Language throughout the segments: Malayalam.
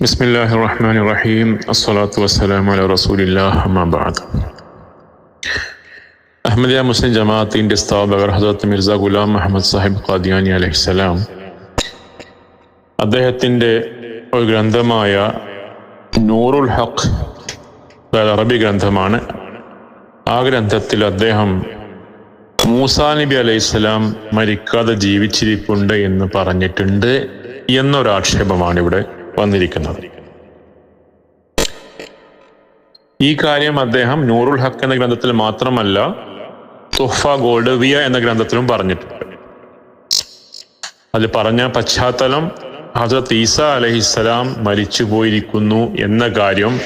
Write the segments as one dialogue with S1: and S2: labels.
S1: ബിസ്മില്ലാഹി റഹ്മാൻ റഹീം അസ്സലാത്തു വസ്സലാം അല റസൂലില്ലാഹ് അമ്മാബാദ് അഹമ്മദിയ മുസ്ലിം ജമാഅത്തിന്റെ സ്ഥാപകർ ഹസരത്ത് മിർസ ഗുലാം മുഹമ്മദ് സാഹിബ് ഖാദിയാനി അലഹിസ്സലാം അദ്ദേഹത്തിന്റെ ഒരു ഗ്രന്ഥമായ നൂറുൽ ഹഖ് അതായത് അറബി ഗ്രന്ഥമാണ് ആ ഗ്രന്ഥത്തിൽ അദ്ദേഹം മൂസാ നബി അലൈഹിസ്സലാം മരിക്കാതെ ജീവിച്ചിരിപ്പുണ്ട് എന്ന് പറഞ്ഞിട്ടുണ്ട് എന്നൊരാക്ഷേപമാണ് ഇവിടെ. വന്നിരിക്കുന്നത്. ഈ കാര്യം അദ്ദേഹം നൂറുൽ ഹക്ക് എന്ന ഗ്രന്ഥത്തിൽ മാത്രമല്ല തുഹഫ ഗോൾഡവിയ എന്ന ഗ്രന്ഥത്തിലും പറഞ്ഞിട്ടുണ്ട്. അതിൽ പറഞ്ഞ പശ്ചാത്തലം ഹസരത്ത് ഈസ അലഹിസ്സലാം മരിച്ചു പോയിരിക്കുന്നു എന്ന കാര്യം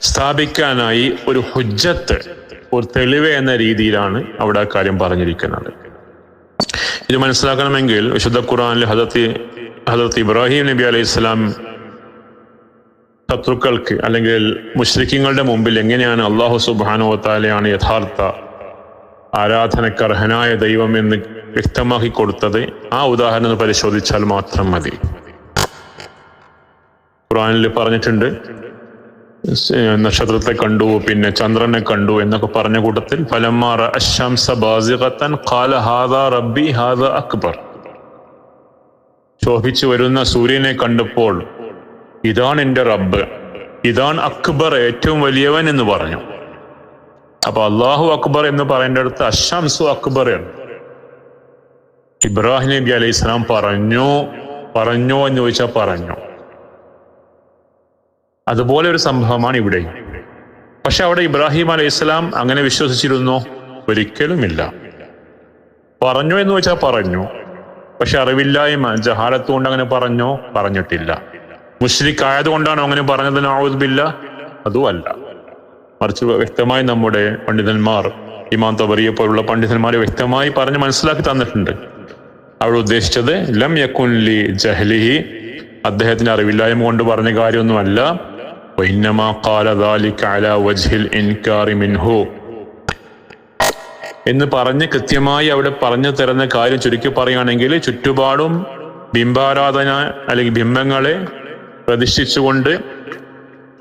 S1: സ്ഥാപിക്കാനായി ഒരു ഹുജ്ജത്ത് ഒരു തെളിവ് എന്ന രീതിയിലാണ് അവിടെ ആ കാര്യം പറഞ്ഞിരിക്കുന്നത്. ഇത് മനസ്സിലാക്കണമെങ്കിൽ വിശുദ്ധ ഖുറാനിൽ ഹസരത്ത് ഹസരത്ത് ഇബ്രാഹിം നബി അലൈഹി സ്വലാം ശത്രുക്കൾക്ക് അല്ലെങ്കിൽ മുഷ്രിഖിങ്ങളുടെ മുമ്പിൽ എങ്ങനെയാണ് അള്ളാഹു സുബാനോ താലയാണ് യഥാർത്ഥ ആരാധനക്കർഹനായ ദൈവം എന്ന് വ്യക്തമാക്കി കൊടുത്തത്? ആ ഉദാഹരണം പരിശോധിച്ചാൽ മാത്രം മതി. ഖുറാനിൽ പറഞ്ഞിട്ടുണ്ട് നക്ഷത്രത്തെ കണ്ടു പിന്നെ ചന്ദ്രനെ കണ്ടു എന്നൊക്കെ പറഞ്ഞ കൂട്ടത്തിൽ ഫലമാറ അശംസ ബാസിഖത്തൻ ഖാല റബ്ബി ഹാദ അക്ബർ. ശോഭിച്ചു വരുന്ന സൂര്യനെ കണ്ടപ്പോൾ ഇതാണ് എന്റെ റബ്ബ്. ഇതാണ് അക്ബർ ഏറ്റവും വലിയവൻ എന്ന് പറഞ്ഞു. അപ്പൊ അള്ളാഹു അക്ബർ എന്ന് പറയേണ്ട അടുത്ത് അഷംസു അക്ബർ എന്ന്. ഇബ്രാഹിം നബി അലൈഹി ഇസ്ലാം പറഞ്ഞു പറഞ്ഞോ എന്ന് ചോദിച്ചാൽ പറഞ്ഞു. അതുപോലെ ഒരു സംഭവമാണ് ഇവിടെ. പക്ഷെ അവിടെ ഇബ്രാഹിം അലൈഹി ഇസ്ലാം അങ്ങനെ വിശ്വസിച്ചിരുന്നോ. ഒരിക്കലുമില്ല. പറഞ്ഞു എന്ന് വെച്ചാൽ പറഞ്ഞു. പക്ഷെ അറിവില്ലായ്മ ജഹാലത്ത് കൊണ്ട് അങ്ങനെ പറഞ്ഞോ? പറഞ്ഞിട്ടില്ല. മുഷ്രിഖ് ആയതുകൊണ്ടാണോ അങ്ങനെ പറഞ്ഞത്? നാവുദ്ബില്ല അല്ല മറിച്ച് വ്യക്തമായി നമ്മുടെ പണ്ഡിതന്മാർ ഇമാം തബറിയെ പോലുള്ള പണ്ഡിതന്മാരെ വ്യക്തമായി പറഞ്ഞ് മനസ്സിലാക്കി തന്നിട്ടുണ്ട്. അവൾ ഉദ്ദേശിച്ചത് ലം യക്കുൻലി ജഹ്ലിഹി. അദ്ദേഹത്തിന്റെ അറിവില്ലായ്മ കൊണ്ട് പറഞ്ഞ കാര്യമൊന്നുമല്ല. അല വജ്ഹിൽ ഇൻകാറി മിൻഹു. എന്ന് പറഞ്ഞ് കൃത്യമായി അവിടെ പറഞ്ഞു തരുന്ന കാര്യം ചുരുക്കി പറയുകയാണെങ്കിൽ ചുറ്റുപാടും ബിംബാരാധന അല്ലെങ്കിൽ ബിംബങ്ങളെ പ്രതിഷ്ഠിച്ചുകൊണ്ട്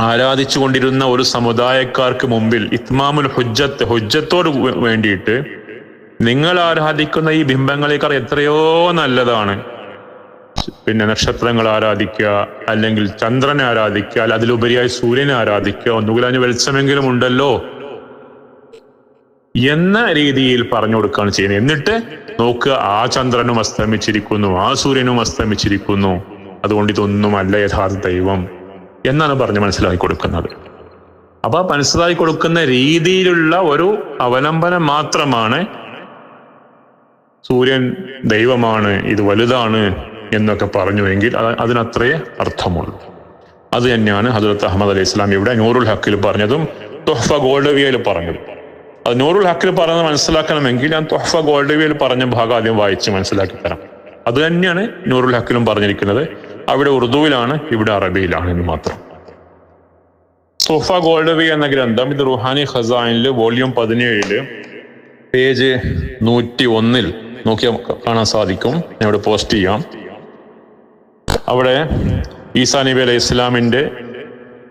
S1: ആരാധിച്ചുകൊണ്ടിരുന്ന ഒരു സമുദായക്കാർക്ക് മുമ്പിൽ ഇത്മാമുൽ ഹുജ്ജത്ത് ഹുജ്ജത്തോട് വേണ്ടിയിട്ട് നിങ്ങൾ ആരാധിക്കുന്ന ഈ ബിംബങ്ങളെക്കാൾ എത്രയോ നല്ലതാണ്. പിന്നെ നക്ഷത്രങ്ങൾ ആരാധിക്കുക അല്ലെങ്കിൽ ചന്ദ്രനെ ആരാധിക്കുക അല്ല അതിലുപരിയായി സൂര്യനെ ആരാധിക്കുക ഒന്നുകിൽ അതിന് വെളിച്ചമെങ്കിലും ഉണ്ടല്ലോ. എന്ന രീതിയിൽ പറഞ്ഞു കൊടുക്കുകയാണ് ചെയ്യുന്നത്. എന്നിട്ട് നോക്കുക ആ ചന്ദ്രനും അസ്തമിച്ചിരിക്കുന്നു ആ സൂര്യനും അസ്തമിച്ചിരിക്കുന്നു. അതുകൊണ്ട് ഇതൊന്നുമല്ല യഥാർത്ഥ ദൈവം എന്നാണ് പറഞ്ഞ് മനസ്സിലാക്കി കൊടുക്കുന്നത്. അപ്പൊ മനസ്സിലാക്കി കൊടുക്കുന്ന രീതിയിലുള്ള ഒരു അവലംബനം മാത്രമാണ് സൂര്യൻ ദൈവമാണ് ഇത് വലുതാണ് എന്നൊക്കെ പറഞ്ഞുവെങ്കിൽ അതിനത്രേ അർത്ഥമുള്ളൂ. അത് തന്നെയാണ് ഹജറത്ത് അഹമ്മദ് അലൈഹി ഇസ്ലാം ഇവിടെ നൂറുൽ ഹക്കിൽ പറഞ്ഞതും തൊഹഫ ഗോൾഡവിയയിൽ പറഞ്ഞതും. നൂറുൽ ഹക്കിൽ പറഞ്ഞത് മനസ്സിലാക്കണമെങ്കിൽ ഞാൻ തൊഹഫ ഗോൾഡവിയിൽ പറഞ്ഞ ഭാഗം ആദ്യം വായിച്ച് മനസ്സിലാക്കി തരാം. അത് തന്നെയാണ് നൂറുൽ ഹക്കിലും പറഞ്ഞിരിക്കുന്നത്. അവിടെ ഉറുദുവിലാണ് ഇവിടെ അറബിയിലാണ് എന്ന് മാത്രം. സോഫ ഗോൾഡവി എന്ന ഗ്രന്ഥം ഇത് റുഹാനി ഖസാനിൽ വോളിയം പതിനേഴിൽ പേജ് നൂറ്റി ഒന്നിൽ നോക്കിയാൽ കാണാൻ സാധിക്കും. ഞാൻ ഇവിടെ പോസ്റ്റ് ചെയ്യാം. അവിടെ ഈസാ നബി അലൈഹി ഇസ്ലാമിന്റെ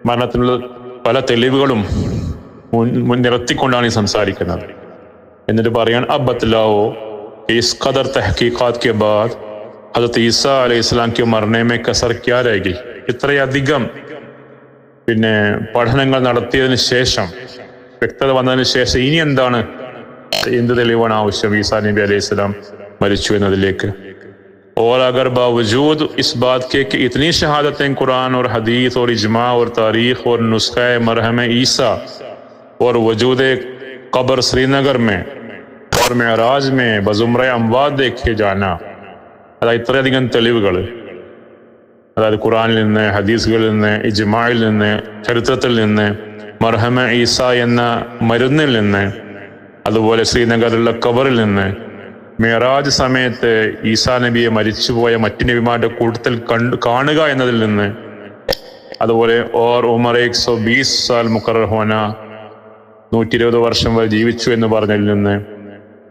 S1: മരണത്തിനുള്ള പല തെളിവുകളും നിരത്തിക്കൊണ്ടാണ് ഈ സംസാരിക്കുന്നത് എന്നിട്ട് പറയാൻ അബത്ലാവോ इस कदर तहकीकात के बाद हजरत ईसा അലൈഹിസ്ലാം के मरने में कसर क्या रहेगी ഇത്രയധികം പിന്നെ പഠനങ്ങൾ നടത്തിയതിന് ശേഷം വ്യക്തത വന്നതിന് ശേഷം ഇനി എന്താണ് എന്ത് തെളിവാണ് ആവശ്യം ഈസാ നബി അലൈഹി സ്വലാം മരിച്ചു എന്നതിലേക്ക് और अगर बावजूद इस बात के कि इतनी शहादतें कुरान और हदीस और इजमा और तारीख और नुस्खा मरहम ईसा और वजूद कब्र श्रीनगर में और മെഹറാജ് മേ ബസുമ്ര അംവാദ് ദേഖെ ജാന അതായത് ഇത്രയധികം തെളിവുകൾ അതായത് ഖുറാനിൽ നിന്ന് ഹദീസുകളിൽ നിന്ന് ഇജ്മായിൽ നിന്ന് ചരിത്രത്തിൽ നിന്ന് മർഹമ ഈസ എന്ന മരുന്നിൽ നിന്ന് അതുപോലെ ശ്രീനഗറിലുള്ള കബറിൽ നിന്ന് മെഹറാജ് സമയത്ത് ഈസാ നബിയെ മരിച്ചുപോയ മറ്റു നബിമാരുടെ കൂട്ടത്തിൽ കണ്ടു കാണുക എന്നതിൽ നിന്ന് അതുപോലെ ഓർ ഉമർ എക് സോ ബീസ് സാൽ മുക്കറർ ഹോന നൂറ്റി ഇരുപത് വർഷം വരെ ജീവിച്ചു എന്ന് പറഞ്ഞതിൽ നിന്ന്.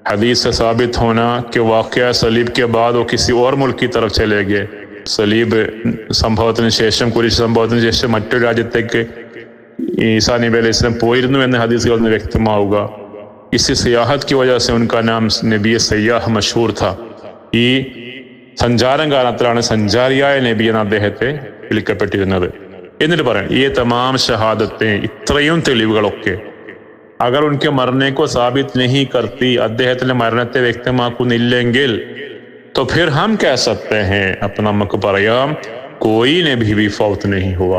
S1: ഹദീസ് സാബിത് ഹോന കെ വാക്യ സലീബ് കെ ബാദ് കിസി ഓർ മുൽക്കി തറഫ് ചലേഗെ. സലീബ് സംഭവത്തിന് ശേഷം കുരിശ് സംഭവത്തിന് ശേഷം മറ്റൊരു രാജ്യത്തേക്ക് ഈസാ നബി അലൈഹി സ്വലം പോയിരുന്നു എന്ന് ഹദീസുകൾ നിന്ന് വ്യക്തമാവുക. ഇസി സിയാഹത്ത് കി വജഹ സെ ഉൻകാ നാം നബിയെ സയ്യാഹ് മഷൂർ ഥ. ഈ സഞ്ചാരം കാലത്തിലാണ് സഞ്ചാരിയായ നബി എന്ന അദ്ദേഹത്തെ വിളിക്കപ്പെട്ടിരുന്നത്. എന്നിട്ട് പറയാം ഈ തമാം ഷഹാദത്തെ ഇത്രയും തെളിവുകളൊക്കെ അഗർ ഉൻകെ മരണേക്കോ സാബിത് നഹി കർത്തി അദ്ദേഹത്തിന്റെ മരണത്തെ വ്യക്തമാക്കുന്നില്ലെങ്കിൽ तो फिर हम कह सकते हैं അപ്പൊ നമുക്ക് പറയാം കോയി നബി ബി ഫൗത്ത് നഹി ഹുവ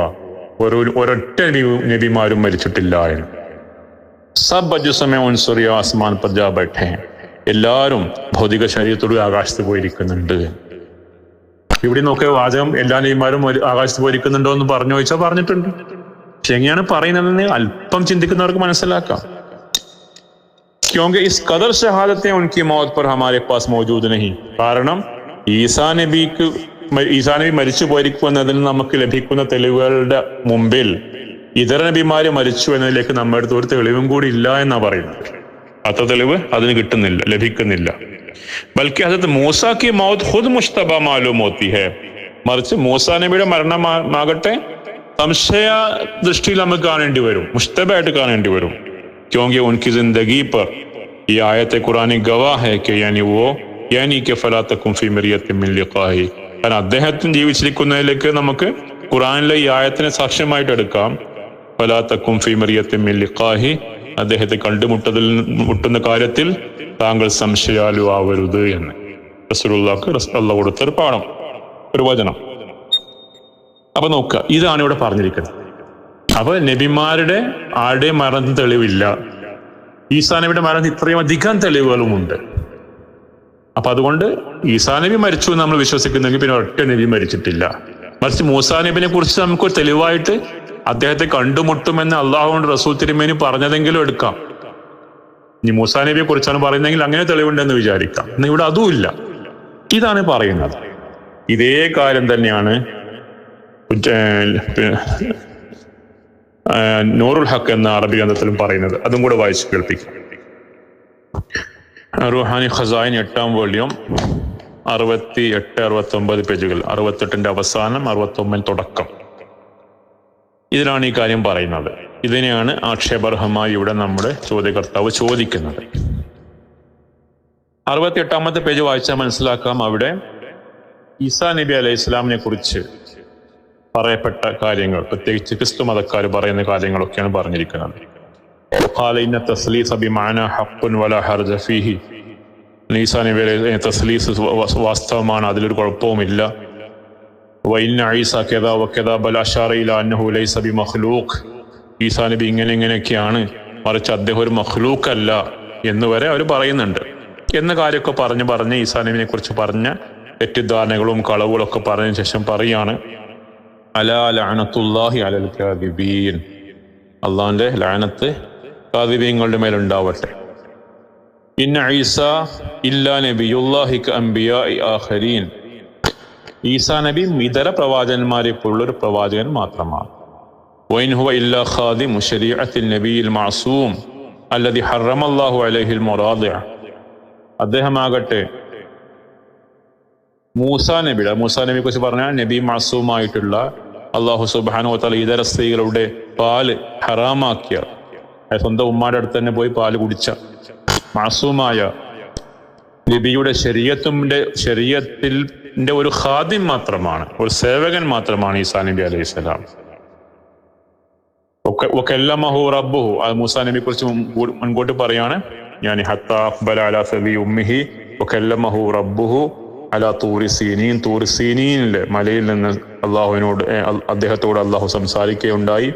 S1: ഒരു ഒരൊറ്റ നബി- നബിമാരും മരിച്ചിട്ടില്ല എന്ന് സബ് അജുസമയ ഉൻസുറി ആസ്മാൻ പർ ജാ ബൈഠേ ഹൈ. എല്ലാവരും ഭൗതിക ശരീരത്തോട് ആകാശത്ത് പോയിരിക്കുന്നുണ്ട് ഇവിടെ നോക്കിയ വാചകം എല്ലാ നബിമാരും ഒരു ആകാശത്ത് പോയിരിക്കുന്നുണ്ടോ എന്ന് പറഞ്ഞു ചോദിച്ചാൽ പറഞ്ഞിട്ടുണ്ട് ചെങ്ങയാണ് പറയുന്നതെന്ന് അല്പം ചിന്തിക്കുന്നവർക്ക് മനസ്സിലാക്കാം. ക്യോങ്കി കദർ ഷഹാദത്തെ ഉനക്കി മൗത് പർ ഹമാരെ പാസ് മൗജൂദ് നഹി. കാരണം ഈസാ നബിക്ക് ഈസാ നബി മരിച്ചു പോയിരിക്കും എന്നതിന് നമുക്ക് ലഭിക്കുന്ന തെളിവുകളുടെ മുമ്പിൽ ഇതര നബിമാര് മരിച്ചു എന്നതിലേക്ക് നമ്മുടെ അടുത്ത് ഒരു തെളിവും കൂടി ഇല്ല എന്നാ പറയുന്നത്. അത്ര തെളിവ് അതിന് കിട്ടുന്നില്ല ലഭിക്കുന്നില്ല. ബൽക്കി അതത് മൂസാക്കി മൗത് ഹുദ് മുഷ്തബ മാലൂം ഹോത്തി ഹെ മറിച്ച് മൂസാ നബിയുടെ മരണമാകട്ടെ സംശയ ദൃഷ്ടിയിൽ നമുക്ക് കാണേണ്ടി വരും മുസ്തബായിട്ട് കാണേണ്ടി വരും क्योंकि उनकी जिंदगी पर ये आयत कुरानी गवाह है कि यानी वो यानी कि ഫലാത്തക്കും ഫി മിറിയത്തിൻ മിൻ ലിഖാഹി കാരണം അദ്ദേഹത്തിന് ജീവിച്ചിരിക്കുന്നതിലേക്ക് നമുക്ക് ഖുറാനിലെ ഈ ആയത്തിനെ സാക്ഷ്യമായിട്ട് എടുക്കാം ഫലാത്തക്കും ഫി മിറിയത്തിൻ മിൻ ലിഖാഹി അദ്ദേഹത്തെ കണ്ടുമുട്ടതിൽ മുട്ടുന്ന കാര്യത്തിൽ താങ്കൾ സംശയാലു ആവരുത് എന്ന് റസൂലുള്ളാഹ്ക്ക് റസ് അള്ള കൊടുത്തൊരു പാഠം ഒരു വചനം അപ്പൊ നോക്കുക ഇതാണ് ഇവിടെ പറഞ്ഞിരിക്കുന്നത്. അപ്പൊ നബിമാരുടെ ആരുടെയും മരണത്തിന് തെളിവില്ല. ഈസാ നബിയുടെ മരണത്തിന് ഇത്രയും അധികം തെളിവുകളുമുണ്ട്. അപ്പൊ അതുകൊണ്ട് ഈസാ നബി മരിച്ചു എന്ന് നമ്മൾ വിശ്വസിക്കുന്നെങ്കിൽ പിന്നെ ഒറ്റ നബി മരിച്ചിട്ടില്ല. മറിച്ച് മൂസാ നബിനെ കുറിച്ച് നമുക്കൊരു തെളിവായിട്ട് അദ്ദേഹത്തെ കണ്ടുമുട്ടുമെന്ന് അള്ളാഹുകൊണ്ട് റസൂൽ തിരുമേനി പറഞ്ഞതെങ്കിലും എടുക്കാം. ഇനി മൂസാ നബിയെ കുറിച്ചാണ് പറയുന്നതെങ്കിൽ അങ്ങനെ തെളിവുണ്ടെന്ന് വിചാരിക്കാം. ഇവിടെ അതുമില്ല. ഇതാണ് പറയുന്നത്. ഇതേ കാര്യം തന്നെയാണ് നൂറുൽ ഹക്ക് എന്ന അറബി ഗ്രന്ഥത്തിലും പറയുന്നത്. അതും കൂടെ വായിച്ച് കേൾപ്പിക്കും. റുഹാനി ഖസായിൻ എട്ടാം വോള്യം അറുപത്തി എട്ട് അറുപത്തി ഒമ്പത് പേജുകൾ അറുപത്തെട്ടിന്റെ അവസാനം അറുപത്തി ഒമ്പതിന് തുടക്കം. ഇതിലാണ് ഈ കാര്യം പറയുന്നത്. ഇതിനെയാണ് ആക്ഷേപർഹമായി ഇവിടെ നമ്മുടെ ചോദ്യകർത്താവ് ചോദിക്കുന്നത്. അറുപത്തി എട്ടാമത്തെ പേജ് വായിച്ചാൽ മനസ്സിലാക്കാം അവിടെ ഈസാ നബി അലൈഹി ഇസ്ലാമിനെ കുറിച്ച് പറയപ്പെട്ട കാര്യങ്ങൾ പ്രത്യേകിച്ച് ക്രിസ്തു മതക്കാർ പറയുന്ന കാര്യങ്ങളൊക്കെയാണ് പറഞ്ഞിരിക്കുന്നത്. തസ്ലീസ് വാസ്തവമാണ് അതിലൊരു കുഴപ്പവുമില്ല. വൈന ഇങ്ങനെ ഇങ്ങനെയൊക്കെയാണ് മറിച്ച് അദ്ദേഹം ഒരു മഹ്ലൂക്ക് അല്ല എന്ന് വരെ അവർ പറയുന്നുണ്ട്. എന്ന കാര്യമൊക്കെ പറഞ്ഞ് പറഞ്ഞ് ഈസാനബിനെ കുറിച്ച് പറഞ്ഞ തെറ്റിദ്ധാരണകളും കളവുകളൊക്കെ പറഞ്ഞതിന് ശേഷം പറയാണ്. അലാ ലഅനത്തുല്ലാഹി അലൽ കാദിബീൻ. അള്ളാഹിന്റെ ലഅനത്ത് കാദിബീങ്ങളുടെ മേലുണ്ടാവട്ടെ. ഇന്ന ഈസ ഇല്ലാ നബിയുല്ലാഹിക്ക് അംബിയ ആഖരീൻ. ഈസാ നബി ഇതര പ്രവാചകന്മാരെ പോലുള്ളൊരു പ്രവാചകൻ മാത്രമാണ്. വൈൻഹുവ ഇല്ലാ ഖാദി മുഷരീഅത്തിൽ നബിയിൽ മാസൂം അല്ലതി ഹറമല്ലാഹു അലഹിൽ മൊറാദ. അദ്ദേഹമാകട്ടെ മൂസാ നബിയുടെ മൂസാ നബിയെ കുറിച്ച് പറഞ്ഞാൽ നബി മാസൂമായിട്ടുള്ള അള്ളാഹു സുബാനോ തല ഇതര സ്ത്രീകളുടെ പാൽ ഹറാമാക്കിയ സ്വന്തം ഉമ്മാന്റെ അടുത്ത് തന്നെ പോയി പാൽ കുടിച്ച മാസൂമായ നബിയുടെ ശരീരത്തിന്റെ ശരീരത്തിൽ ഒരു ഖാദിം മാത്രമാണ് ഒരു സേവകൻ മാത്രമാണ് ഈസാ നബി അലൈഹി സ്വലാം. റബ്ബുഹു. കുറിച്ച് മുൻകൂ- മുൻകൂട്ടി പറയാണ്. ഞാൻ ഹത്താ അലാ ഉമ്മിഹി. റബ്ബുഹു. അലാ തൂറിസീനീൻ സീനീൻ തൂറി സീനീനിലെ മലയിൽ നിന്ന് അള്ളാഹുവിനോട് അദ്ദേഹത്തോട് അള്ളാഹു സംസാരിക്കുകയുണ്ടായി.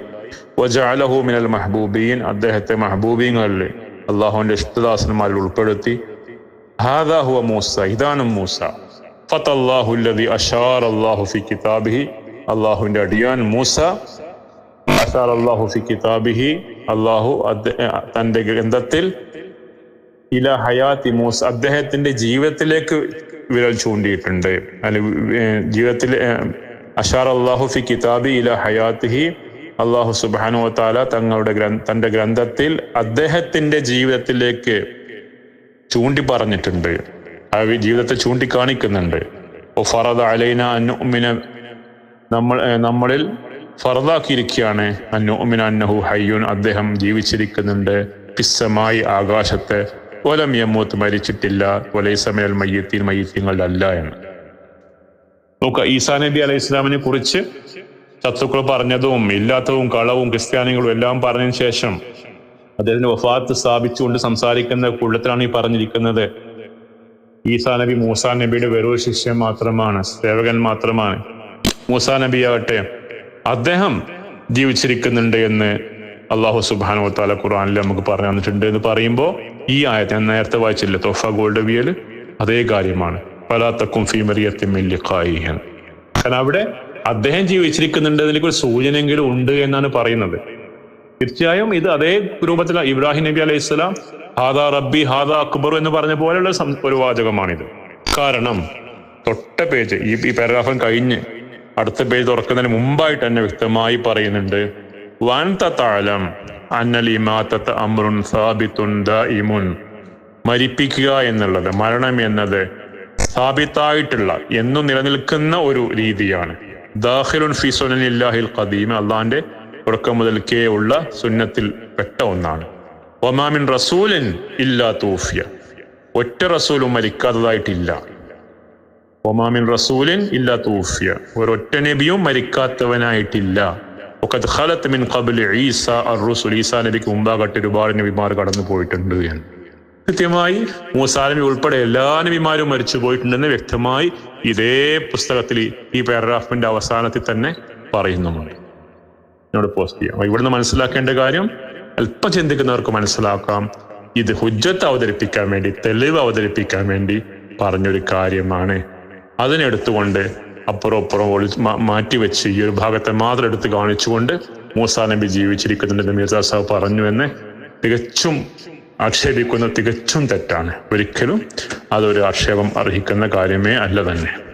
S1: വജഅലഹു മിനൽ മഹബൂബീൻ അദ്ദേഹത്തെ മഹബൂബീങ്ങളിൽ അള്ളാഹുവിന്റെ ഇഷ്ടദാസന്മാരിൽ ഉൾപ്പെടുത്തി. ഹാദാ ഹുവ മൂസ ഇതാണ് മൂസ. ഫതല്ലാഹു അല്ലദി അഷാറ അല്ലാഹു ഫി കിതാബിഹി അള്ളാഹുവിന്റെ അടിയാൻ മൂസ. അഷാർ അള്ളാഹു ഫി കിതാബിഹി അള്ളാഹു തന്റെ ഗ്രന്ഥത്തിൽ ഇല ഹയാത്തി മൂസ് അദ്ദേഹത്തിന്റെ ജീവിതത്തിലേക്ക് വിരൽ ചൂണ്ടിയിട്ടുണ്ട്. അല്ലെ ജീവിതത്തിൽ അഷാർ അള്ളാഹു ഫി കിതാബി ഇല ഹയാത്തിഹി അള്ളാഹു സുബാനു താല തങ്ങളുടെ തന്റെ ഗ്രന്ഥത്തിൽ അദ്ദേഹത്തിന്റെ ജീവിതത്തിലേക്ക് ചൂണ്ടി പറഞ്ഞിട്ടുണ്ട് ആ ജീവിതത്തെ ചൂണ്ടിക്കാണിക്കുന്നുണ്ട്. ഫറദ അലൈന അനുമിന നമ്മൾ നമ്മളിൽ ഫറദാക്കിയിരിക്കുകയാണ്. അന്നുമിന അന്നഹു ഹയ്യൂൻ അദ്ദേഹം ജീവിച്ചിരിക്കുന്നുണ്ട്. പിസ്സമായി ആകാശത്ത്. ഒലം യമൂത്ത് മരിച്ചിട്ടില്ല. ഒലൈസമയൽ മയ്യത്തിൽ മയ്യത്തിങ്ങളുടെ അല്ല എന്ന്. നോക്കുക ഈസാ നബി അലൈഹി ഇസ്ലാമിനെ കുറിച്ച് ശത്രുക്കൾ പറഞ്ഞതും ഇല്ലാത്തതും കളവും ക്രിസ്ത്യാനികളും എല്ലാം പറഞ്ഞതിന് ശേഷം അദ്ദേഹത്തിന്റെ വഫാത്ത് സ്ഥാപിച്ചുകൊണ്ട് സംസാരിക്കുന്ന കൂട്ടത്തിലാണ് ഈ പറഞ്ഞിരിക്കുന്നത്. ഈസാ നബി മൂസാ നബിയുടെ വെറു ശിഷ്യൻ മാത്രമാണ് സേവകൻ മാത്രമാണ്. മൂസാ നബി ആകട്ടെ അദ്ദേഹം ജീവിച്ചിരിക്കുന്നുണ്ട് എന്ന് അള്ളാഹു സുബാനോ താല ഖുറാനിൽ നമുക്ക് പറഞ്ഞു തന്നിട്ടുണ്ട് എന്ന് പറയുമ്പോൾ ഈ ആയത് ഞാൻ നേരത്തെ വായിച്ചില്ല? തോഫ ഗോൾഡ് വിയൽ? അതേ കാര്യമാണ്. പലാത്തക്കും ഫീമറിയത്തിമില്ലിക്കായി കാരണം അവിടെ അദ്ദേഹം ജീവിച്ചിരിക്കുന്നുണ്ട് അതിലേക്ക് ഒരു സൂചനയെങ്കിലും ഉണ്ട് എന്നാണ് പറയുന്നത്. തീർച്ചയായും ഇത് അതേ രൂപത്തിൽ ഇബ്രാഹിം നബി അലൈഹി സ്വലാം ഹാദാ റബ്ബി ഹാദാ അക്ബർ എന്ന് പറഞ്ഞ പോലെയുള്ള ഒരു വാചകമാണിത്. കാരണം തൊട്ട പേജ് ഈ ഈ പാരഗ്രാഫം കഴിഞ്ഞ് അടുത്ത പേജ് തുറക്കുന്നതിന് മുമ്പായിട്ട് തന്നെ വ്യക്തമായി പറയുന്നുണ്ട് വൻ താലം അമ്രുൻ സാബിത്തുൻ ദായിമുൻ മരിപ്പിക്കുക എന്നുള്ളത് മരണം എന്നത് സ്ഥാപിത്തായിട്ടുള്ള എന്നും നിലനിൽക്കുന്ന ഒരു രീതിയാണ്. ദാഹിലുൻ ഫി സുനനില്ലാഹിൽ ഖദീം അള്ളാന്റെ തുടക്കം മുതൽക്കേ ഉള്ള സുന്നത്തിൽ പെട്ട ഒന്നാണ്. ഒമാമിൻ റസൂലിൻ ഇല്ലാ തൂഫിയ. ഒറ്റ റസൂലും മരിക്കാത്തതായിട്ടില്ല. ഒമാമിൻ റസൂലിൻ ഇല്ലാ തൂഫിയ. ഒരൊറ്റ നബിയും മരിക്കാത്തവനായിട്ടില്ല. ഒക്കത് ഖലത്ത് മിൻ കബിൽ ഈസ അർ-റുസുൽ ഈസാ നബിക്ക് മുമ്പാകട്ടെ ഒരുപാട് നബിമാർ കടന്നു പോയിട്ടുണ്ട് എന്ന്. കൃത്യമായി മൂസാനബി ഉൾപ്പെടെ എല്ലാ നബിമാരും മരിച്ചു പോയിട്ടുണ്ടെന്ന് വ്യക്തമായി ഇതേ പുസ്തകത്തിൽ ഈ പാരഗ്രാഫിന്റെ അവസാനത്തിൽ തന്നെ പറയുന്നുണ്ട്. എന്നോട് പോസ്റ്റ് ചെയ്യാം. ഇവിടുന്ന് മനസ്സിലാക്കേണ്ട കാര്യം അല്പം ചിന്തിക്കുന്നവർക്ക് മനസ്സിലാക്കാം. ഇത് ഹുജ്ജത്ത് അവതരിപ്പിക്കാൻ വേണ്ടി തെളിവ് അവതരിപ്പിക്കാൻ വേണ്ടി പറഞ്ഞൊരു കാര്യമാണ്. അതിനെടുത്തുകൊണ്ട് അപ്പുറം അപ്പുറം ഒളി മാറ്റിവെച്ച് ഈ ഒരു ഭാഗത്തെ മാത്രം എടുത്ത് കാണിച്ചുകൊണ്ട് മൂസാ നബി ജീവിച്ചിരിക്കുന്നുണ്ടെന്ന് മീർജാ സാഹ് പറഞ്ഞു എന്ന്. തികച്ചും ആക്ഷേപിക്കുന്ന തികച്ചും തെറ്റാണ്. ഒരിക്കലും അതൊരു ആക്ഷേപം അർഹിക്കുന്ന കാര്യമേ അല്ല തന്നെ.